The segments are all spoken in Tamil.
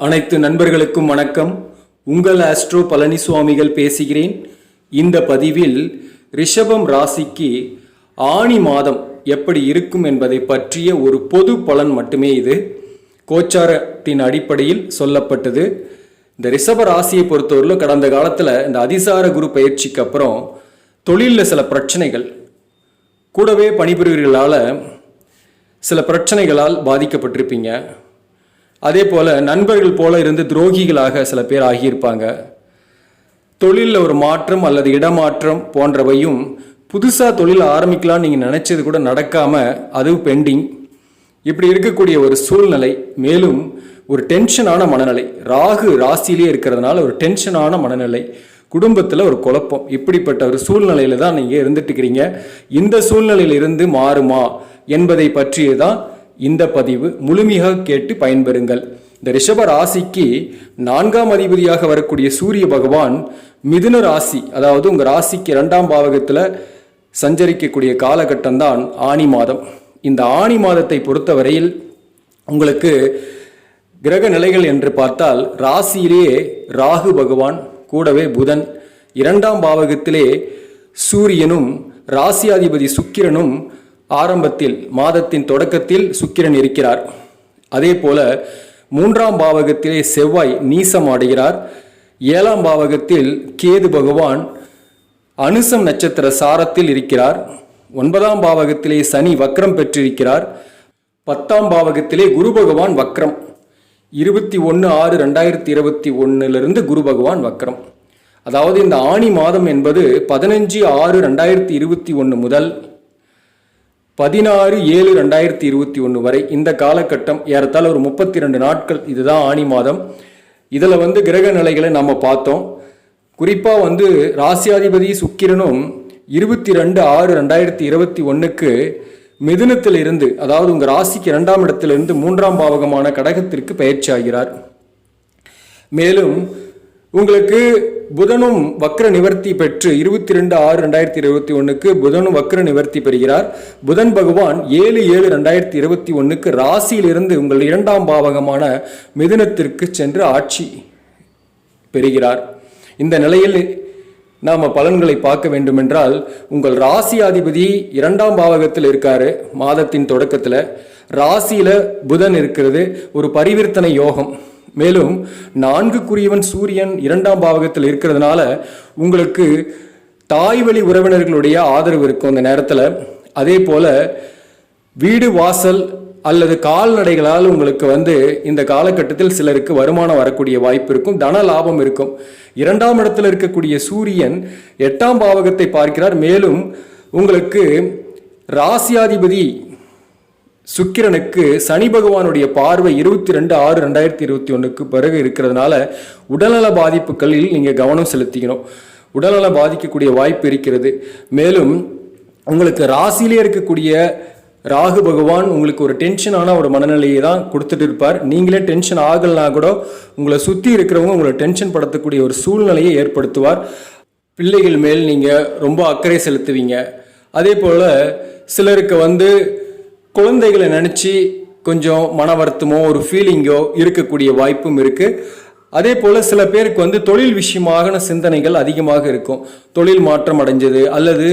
அனைத்து நண்பர்களுக்கும் வணக்கம். உங்கள் ஆஸ்ட்ரோ பழனி சுவாமிகள் பேசுகிறேன். இந்த பதிவில் ரிஷபம் ராசிக்கு ஆணி மாதம் எப்படி இருக்கும் என்பதை பற்றிய ஒரு பொது பலன் மட்டுமே இது. கோச்சாரத்தின் அடிப்படையில் சொல்லப்பட்டது. இந்த ரிஷப ராசியை பொறுத்தவரையிலும் கடந்த காலத்தில் இந்த அதிசார குரு பயிற்சிக்கு அப்புறம் தொழிலில் சில பிரச்சனைகள் கூடவே பணிபுரிவர்களால் சில பிரச்சனைகளால் பாதிக்கப்பட்டிருப்பீங்க. அதே போல் நண்பர்கள் போல இருந்து துரோகிகளாக சில பேர் ஆகியிருப்பாங்க. தொழிலில் ஒரு மாற்றம் அல்லது இடமாற்றம் போன்றவையும் புதுசாக தொழில் ஆரம்பிக்கலாம்னு நீங்கள் நினச்சது கூட நடக்காமல் அது பெண்டிங் இப்படி இருக்கக்கூடிய ஒரு சூழ்நிலை மேலும் ஒரு டென்ஷனான மனநிலை. ராகு ராசியிலே இருக்கிறதுனால ஒரு டென்ஷனான மனநிலை. குடும்பத்தில் ஒரு குழப்பம். இப்படிப்பட்ட ஒரு சூழ்நிலையில தான் நீங்கள் இருந்துட்டு இருக்கிறீங்க. இந்த சூழ்நிலையிலிருந்து மாறுமா என்பதை பற்றியே தான் இந்த பதிவு முழுமையாக கேட்டு பயன்பெறுங்கள். இந்த ரிஷப ராசிக்கு நான்காம் அதிபதியாக வரக்கூடிய சூரிய பகவான் மிதுன ராசி அதாவது உங்க ராசிக்கு இரண்டாம் பாவகத்தில் சஞ்சரிக்கக்கூடிய காலகட்டம் தான் ஆணி மாதம். இந்த ஆணி மாதத்தை பொறுத்தவரையில் உங்களுக்கு கிரக நிலைகள் என்று பார்த்தால் ராசியிலேயே ராகு பகவான் கூடவே புதன் இரண்டாம் பாவகத்திலே சூரியனும் ராசியாதிபதி சுக்கிரனும் ஆரம்பத்தில் மாதத்தின் தொடக்கத்தில் சுக்கிரன் இருக்கிறார். அதே போல மூன்றாம் பாவகத்திலே செவ்வாய் நீசம் அடைகிறார் ஏழாம் பாவகத்தில் கேது பகவான் அனுசம் நட்சத்திர சாரத்தில் இருக்கிறார். ஒன்பதாம் பாவகத்திலே சனி வக்ரம் பெற்றிருக்கிறார். பத்தாம் பாவகத்திலே குரு பகவான் வக்ரம். இருபத்தி ஒன்று ஆறு ரெண்டாயிரத்தி இருபத்தி ஒன்னுலேருந்து குரு பகவான் வக்ரம். அதாவது இந்த ஆணி மாதம் என்பது பதினஞ்சு ஆறு ரெண்டாயிரத்தி இருபத்தி ஒன்று முதல் பதினாறு ஏழு ரெண்டாயிரத்தி இருபத்தி ஒன்று வரை இந்த காலகட்டம் ஏறத்தாழ ஒரு முப்பத்தி ரெண்டு நாட்கள் இதுதான் ஆணி மாதம். இதில் வந்து கிரக நிலைகளை நம்ம பார்த்தோம். குறிப்பாக வந்து ராசியாதிபதி சுக்கிரனும் இருபத்தி ரெண்டு ஆறு ரெண்டாயிரத்தி இருபத்தி ஒன்றுக்கு மிதுனத்தில் இருந்து அதாவது உங்கள் ராசிக்கு இரண்டாம் இடத்திலிருந்து மூன்றாம் பாவகமான கடகத்திற்கு பயிற்சி ஆகிறார் மேலும் உங்களுக்கு புதனும் வக்ர நிவர்த்தி பெற்று இருபத்தி ரெண்டு ஆறு ரெண்டாயிரத்தி இருபத்தி ஒன்றுக்கு புதனும் வக்ர நிவர்த்தி பெறுகிறார். புதன் பகவான் ஏழு ஏழு ரெண்டாயிரத்தி இருபத்தி ஒன்றுக்கு ராசியிலிருந்து உங்கள் இரண்டாம் பாவகமான மிதுனத்திற்கு சென்று ஆட்சி பெறுகிறார். இந்த நிலையில் நாம் பலன்களை பார்க்க வேண்டுமென்றால் உங்கள் ராசியாதிபதி இரண்டாம் பாவகத்தில் இருக்கார் மாதத்தின் தொடக்கத்தில். ராசியில் புதன் இருக்கிறது ஒரு பரிவர்த்தனை யோகம். மேலும் நான்குக்குரியவன் சூரியன் இரண்டாம் பாவகத்தில் இருக்கிறதுனால உங்களுக்கு தாய் வழி உறவினர்களுடைய ஆதரவு இருக்கும் அந்த நேரத்தில். அதே போல் வீடு வாசல் அல்லது கால்நடைகளால் உங்களுக்கு வந்து இந்த காலகட்டத்தில் சிலருக்கு வருமானம் வரக்கூடிய வாய்ப்பு இருக்கும் தன லாபம் இருக்கும். இரண்டாம் இடத்தில் இருக்கக்கூடிய சூரியன் எட்டாம் பாவகத்தை பார்க்கிறார். மேலும் உங்களுக்கு ராசியாதிபதி சுக்கிரனுக்கு சனி பகவானுடைய பார்வை இருபத்தி ரெண்டு ஆறு ரெண்டாயிரத்தி இருபத்தி ஒன்றுக்கு பிறகு இருக்கிறதுனால உடல்நல பாதிப்புகளில் நீங்கள் கவனம் செலுத்திக்கணும். உடல்நலம் பாதிக்கக்கூடிய வாய்ப்பு இருக்கிறது. மேலும் உங்களுக்கு ராசியிலே இருக்கக்கூடிய ராகு பகவான் உங்களுக்கு ஒரு டென்ஷனான ஒரு மனநிலையை தான் கொடுத்துட்டு இருப்பார். நீங்களே டென்ஷன் ஆகலைனா கூட உங்களை சுற்றி இருக்கிறவங்க உங்களை டென்ஷன் படுத்தக்கூடிய ஒரு சூழ்நிலையை ஏற்படுத்துவார். பிள்ளைகள் மேல் நீங்கள் ரொம்ப அக்கறை செலுத்துவீங்க. அதே போல் சிலருக்கு வந்து குழந்தைகளை நினச்சி கொஞ்சம் மன வருத்தமோ ஒரு ஃபீலிங்கோ இருக்கக்கூடிய வாய்ப்பும் இருக்குது அதே போல் சில பேருக்கு வந்து தொழில் விஷயமான சிந்தனைகள் அதிகமாக இருக்கும். தொழில் மாற்றம் அடைஞ்சது அல்லது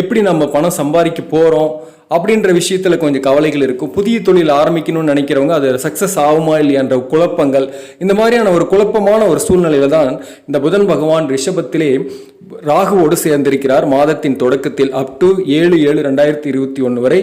எப்படி நம்ம பணம் சம்பாதிக்க போகிறோம் அப்படின்ற விஷயத்தில் கொஞ்சம் கவலைகள் இருக்கும். புதிய தொழில் ஆரம்பிக்கணும்னு நினைக்கிறவங்க அது சக்ஸஸ் ஆகுமா இல்லையான்ற குழப்பங்கள் இந்த மாதிரியான ஒரு குழப்பமான ஒரு சூழ்நிலையில தான் இந்த புதன் பகவான் ரிஷபத்திலே ராகுவோடு சேர்ந்திருக்கிறார். மாதத்தின் தொடக்கத்தில் அப் டு ஏழு ஏழு ரெண்டாயிரத்தி இருபத்தி ஒன்று வரை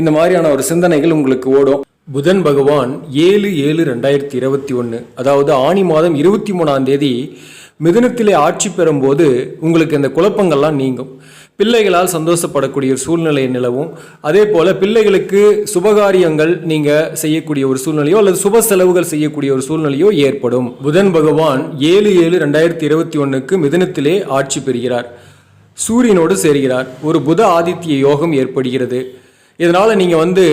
இந்த மாதிரியான ஒரு சிந்தனைகள் உங்களுக்கு ஓடும். புதன் பகவான் ஏழு ஏழு ரெண்டாயிரத்தி இருபத்தி ஒன்று அதாவது ஆணி மாதம் இருபத்தி மூணாம் தேதி மிதுனத்திலே ஆட்சி பெறும்போது உங்களுக்கு இந்த குழப்பங்கள்லாம் நீங்கும். பிள்ளைகளால் சந்தோஷப்படக்கூடிய ஒரு சூழ்நிலை நிலவும். அதே போல் பிள்ளைகளுக்கு சுபகாரியங்கள் நீங்கள் செய்யக்கூடிய ஒரு சூழ்நிலையோ அல்லது சுப செலவுகள் செய்யக்கூடிய ஒரு சூழ்நிலையோ ஏற்படும். புதன் பகவான் ஏழு ஏழு ரெண்டாயிரத்தி இருபத்தி ஒன்றுக்கு மிதுனத்திலே ஆட்சி பெறுகிறார். சூரியனோடு சேர்கிறார். ஒரு புத ஆதித்ய யோகம் ஏற்படுகிறது. இதனால் நீங்கள் வந்து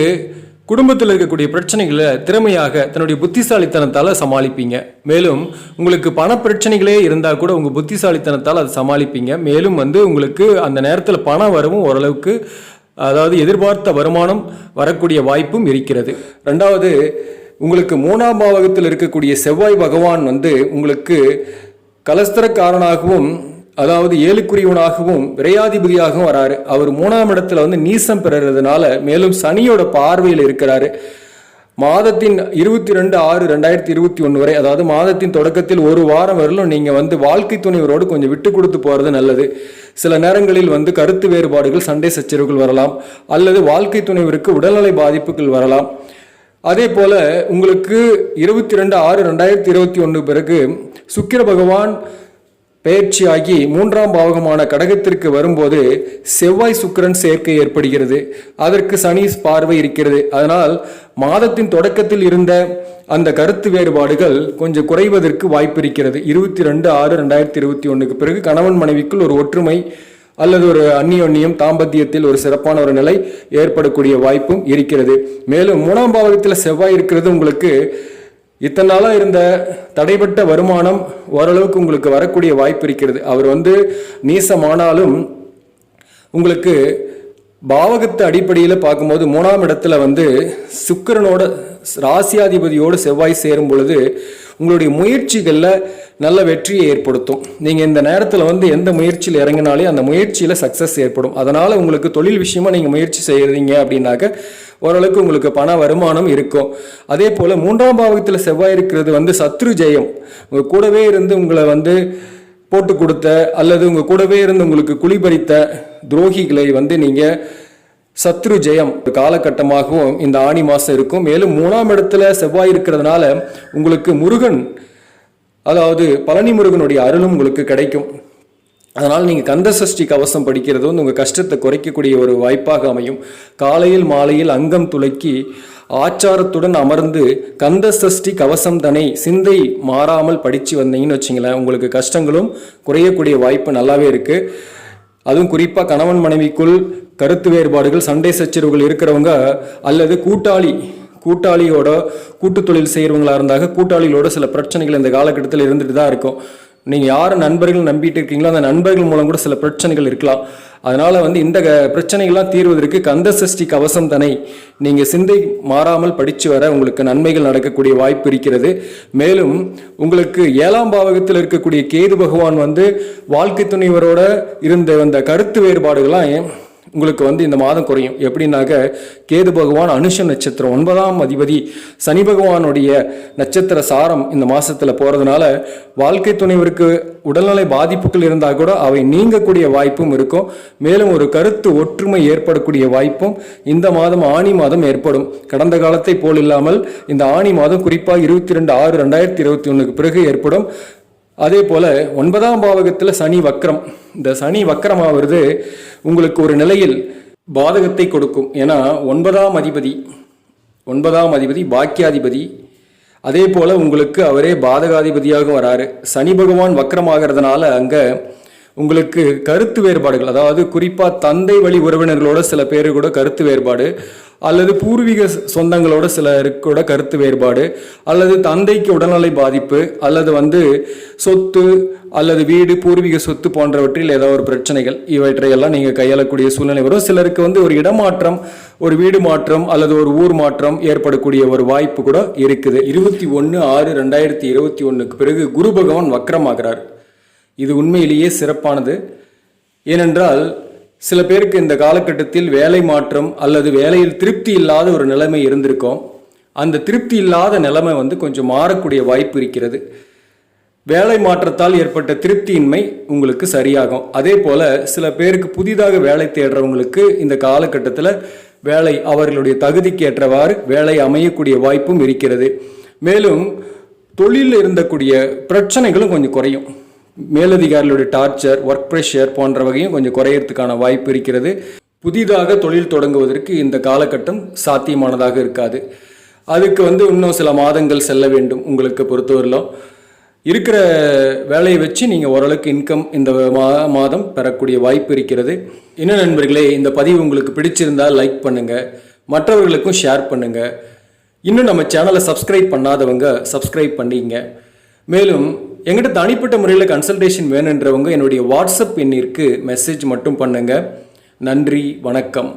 குடும்பத்தில் இருக்கக்கூடிய பிரச்சனைகளை திறமையாக தன்னுடைய புத்திசாலித்தனத்தால் சமாளிப்பீங்க. மேலும் உங்களுக்கு பண பிரச்சனைகளே இருந்தால் கூட உங்கள் புத்திசாலித்தனத்தால் அதை சமாளிப்பீங்க. மேலும் வந்து உங்களுக்கு அந்த நேரத்தில் பண வரவும் ஓரளவுக்கு அதாவது எதிர்பார்த்த வருமானம் வரக்கூடிய வாய்ப்பும் இருக்கிறது. ரெண்டாவது உங்களுக்கு மூணாம் பாவகத்தில் இருக்கக்கூடிய செவ்வாய் பகவான் வந்து உங்களுக்கு கலஸ்தரக்காரனாகவும் அதாவது ஏழுக்குரியவனாகவும் விரையாதிபதியாகவும் வராரு. அவர் மூணாம் இடத்துல வந்து நீசம் பெறுறதுனால மேலும் சனியோட பார்வையில் இருக்கிறாரு. மாதத்தின் இருபத்தி ரெண்டு ஆறு ரெண்டாயிரத்தி இருபத்தி ஒன்று வரை அதாவது மாதத்தின் தொடக்கத்தில் ஒரு வாரம் வரலும் நீங்கள் வந்து வாழ்க்கை துணைவரோடு கொஞ்சம் விட்டு கொடுத்து போகிறது நல்லது. சில நேரங்களில் வந்து கருத்து வேறுபாடுகள் சண்டை சச்சரவுகள் வரலாம். அல்லது வாழ்க்கை துணைவருக்கு உடல்நலை பாதிப்புகள் வரலாம். அதே போல உங்களுக்கு இருபத்தி ரெண்டு ஆறு ரெண்டாயிரத்தி இருபத்தி ஒன்று பிறகு சுக்கிர பகவான் பயிற்சியாகி மூன்றாம் பாவகமான கடகத்திற்கு வரும்போது செவ்வாய் சுக்கிரன் சேர்க்கை ஏற்படுகிறது. அதற்கு சனி பார்வை இருக்கிறது. அதனால் மாதத்தின் தொடக்கத்தில் இருந்த அந்த கருத்து வேறுபாடுகள் கொஞ்சம் குறைவதற்கு வாய்ப்பு இருக்கிறது. இருபத்தி ரெண்டு ஆறு ரெண்டாயிரத்தி இருபத்தி ஒன்றுக்கு பிறகு கணவன் மனைவிக்குள் ஒரு ஒற்றுமை அல்லது ஒரு அந்நியோன்னியம் தாம்பத்தியத்தில் ஒரு சிறப்பான ஒரு நிலை ஏற்படக்கூடிய வாய்ப்பும் இருக்கிறது. மேலும் மூணாம் பாவகத்தில் செவ்வாய் இருக்கிறது உங்களுக்கு இத்தனை நாளாக இருந்த தடைப்பட்ட வருமானம் ஓரளவுக்கு உங்களுக்கு வரக்கூடிய வாய்ப்பு இருக்கிறது. அவர் வந்து நீசமானாலும் உங்களுக்கு பாவகத்து அடிப்படையில் பார்க்கும்போது மூணாம் இடத்துல வந்து சுக்கிரனோட ராசியாதிபதியோடு செவ்வாய் சேரும் பொழுது உங்களுடைய முயற்சிகளில் நல்ல வெற்றியை ஏற்படுத்தும். நீங்கள் இந்த நேரத்தில் வந்து எந்த முயற்சியில் இறங்கினாலே அந்த முயற்சியில் சக்ஸஸ் ஏற்படும். அதனால் உங்களுக்கு தொழில் விஷயமா நீங்கள் முயற்சி செய்கிறீங்க அப்படின்னாக்க ஓரளவுக்கு உங்களுக்கு பண வருமானம் இருக்கும். அதே போல் மூன்றாம் பாவகத்தில் செவ்வாய் இருக்கிறது வந்து சத்ரு ஜெயம். உங்கள் கூடவே இருந்து உங்களை வந்து போட்டு கொடுத்த அல்லது உங்கள் கூடவே இருந்து உங்களுக்கு குளிபறித்த துரோகிகளை வந்து நீங்கள் சத்ரு ஜெயம். ஒரு காலகட்டமாகவும் இந்த ஆணி மாதம் இருக்கும். மேலும் மூணாம் இடத்துல செவ்வாய் இருக்கிறதுனால உங்களுக்கு முருகன் அதாவது பழனி முருகனுடைய அருளும் உங்களுக்கு கிடைக்கும். அதனால் நீங்கள் கந்த சஷ்டி கவசம் படிக்கிறது வந்து உங்கள் கஷ்டத்தை குறைக்கக்கூடிய ஒரு வாய்ப்பாக அமையும். காலையில் மாலையில் அங்கம் துளக்கி ஆச்சாரத்துடன் அமர்ந்து கந்த சஷ்டி கவசம் தனை சிந்தை மாறாமல் படித்து வந்தீங்கன்னு வச்சிங்களேன் உங்களுக்கு கஷ்டங்களும் குறையக்கூடிய வாய்ப்பு நல்லாவே இருக்குது அதுவும் குறிப்பாக கணவன் மனைவிக்குள் கருத்து வேறுபாடுகள் சண்டை சச்சரவுகள் இருக்கிறவங்க அல்லது கூட்டாளி கூட்டாளியோட கூட்டு தொழில் செய்கிறவங்களா இருந்தாக கூட்டாளிகளோட சில பிரச்சனைகள் இந்த காலகட்டத்தில் இருந்துட்டு தான் இருக்கும். நீங்கள் யார் நண்பர்கள் நம்பிட்டு இருக்கீங்களோ அந்த நண்பர்கள் மூலம் கூட சில பிரச்சனைகள் இருக்கலாம். அதனால் வந்து இந்த க- பிரச்சனைகள்லாம் தீர்வதற்கு கந்த சஷ்டி கவசம் தனை. நீங்கள் சிந்தை மாறாமல் படித்து வர உங்களுக்கு நன்மைகள் நடக்கக்கூடிய வாய்ப்பு இருக்கிறது. மேலும் உங்களுக்கு ஏழாம் பாவகத்தில் இருக்கக்கூடிய கேது பகவான் வந்து வாழ்க்கை துணைவரோட இருந்த அந்த கருத்து வேறுபாடுகள்லாம் உங்களுக்கு வந்து இந்த மாதம் குறையும். எப்படின்னாக்க கேது பகவான் அனுஷ நட்சத்திரம் ஒன்பதாம் அதிபதி சனி பகவானுடைய நட்சத்திர சாரம் இந்த மாதத்தில் போகிறதுனால வாழ்க்கை துணைவருக்கு உடல்நலை பாதிப்புகள் இருந்தால் கூட அவை நீங்கக்கூடிய வாய்ப்பும் இருக்கும். மேலும் ஒரு கருத்து ஒற்றுமை ஏற்படக்கூடிய வாய்ப்பும் இந்த மாதம் ஆணி மாதம் ஏற்படும். கடந்த காலத்தை போல் இல்லாமல் இந்த ஆணி மாதம் குறிப்பாக இருபத்தி ரெண்டு ஆறு ரெண்டாயிரத்தி இருபத்தி ஒன்றுக்கு பிறகு ஏற்படும். அதே போல் ஒன்பதாம் பாவகத்தில் சனி வக்ரம். இந்த சனி வக்ரமாகிறது உங்களுக்கு ஒரு நிலையில் பாதகத்தை கொடுக்கும். ஏன்னா ஒன்பதாம் அதிபதி ஒன்பதாம் அதிபதி பாக்கியாதிபதி அதே போல் உங்களுக்கு அவரே பாதகாதிபதியாக வராரு. சனி பகவான் வக்கரமாகிறதுனால அங்கே உங்களுக்கு கருத்து வேறுபாடுகள் அதாவது குறிப்பாக தந்தை வழி உறவினர்களோட சில பேர் கூட கருத்து வேறுபாடு. அல்லது பூர்வீக சொந்தங்களோட சிலருக்கு கூட கருத்து வேறுபாடு அல்லது தந்தைக்கு உடல்நலை பாதிப்பு அல்லது வந்து சொத்து அல்லது வீடு பூர்வீக சொத்து போன்றவற்றில் ஏதோ ஒரு பிரச்சனைகள் இவற்றையெல்லாம் நீங்கள் கையாளக்கூடிய சூழ்நிலை வரும். சிலருக்கு வந்து ஒரு இடமாற்றம் ஒரு வீடு மாற்றம் அல்லது ஒரு ஊர் மாற்றம் ஏற்படக்கூடிய ஒரு வாய்ப்பு கூட இருக்குது. இருபத்தி ஒன்று ஆறு ரெண்டாயிரத்தி இருபத்தி ஒன்றுக்கு பிறகு குரு பகவான் வக்ரமாகிறார். இது உண்மையிலேயே சிறப்பானது. ஏனென்றால் சில பேருக்கு இந்த காலகட்டத்தில் வேலை மாற்றம் அல்லது வேலையில் திருப்தி இல்லாத ஒரு நிலைமை இருந்திருக்கும். அந்த திருப்தி இல்லாத நிலைமை வந்து கொஞ்சம் மாறக்கூடிய வாய்ப்பு இருக்கிறது. வேலை மாற்றத்தால் ஏற்பட்ட திருப்தியின்மை உங்களுக்கு சரியாகும். அதே போல சில பேருக்கு புதிதாக வேலை தேடுறவங்களுக்கு இந்த காலகட்டத்தில் வேலை அவர்களுடைய தகுதிக்கு ஏற்றவாறு வேலை அமையக்கூடிய வாய்ப்பும் இருக்கிறது. மேலும் தொழிலில் இருந்தக்கூடிய பிரச்சனைகளும் கொஞ்சம் குறையும். மேலதிகாரிகளுடைய டார்ச்சர் ஒர்க் ப்ரெஷர் போன்ற வகையும் கொஞ்சம் குறையறதுக்கான வாய்ப்பு இருக்கிறது. புதிதாக தொழில் தொடங்குவதற்கு இந்த காலகட்டம் சாத்தியமானதாக இருக்காது. அதுக்கு வந்து இன்னும் சில மாதங்கள் செல்ல வேண்டும் உங்களுக்கு பொறுத்தவரையிலும் இருக்கிற வேலையை வச்சு நீங்கள் ஓரளவுக்கு இன்கம் இந்த மா மாதம் பெறக்கூடிய வாய்ப்பு இருக்கிறது. என்ன நண்பர்களே இந்த பதிவு உங்களுக்கு பிடிச்சிருந்தால் லைக் பண்ணுங்கள் மற்றவர்களுக்கும் ஷேர் பண்ணுங்கள் இன்னும் நம்ம சேனலை சப்ஸ்கிரைப் பண்ணாதவங்க சப்ஸ்கிரைப் பண்ணிங்க. மேலும் எங்கிட்ட தனிப்பட்ட முறையில் கன்சல்டேஷன் வேணுன்றவங்க என்னுடைய வாட்ஸ்அப் எண்ணிற்கு மெசேஜ் மட்டும் பண்ணுங்க. நன்றி வணக்கம்.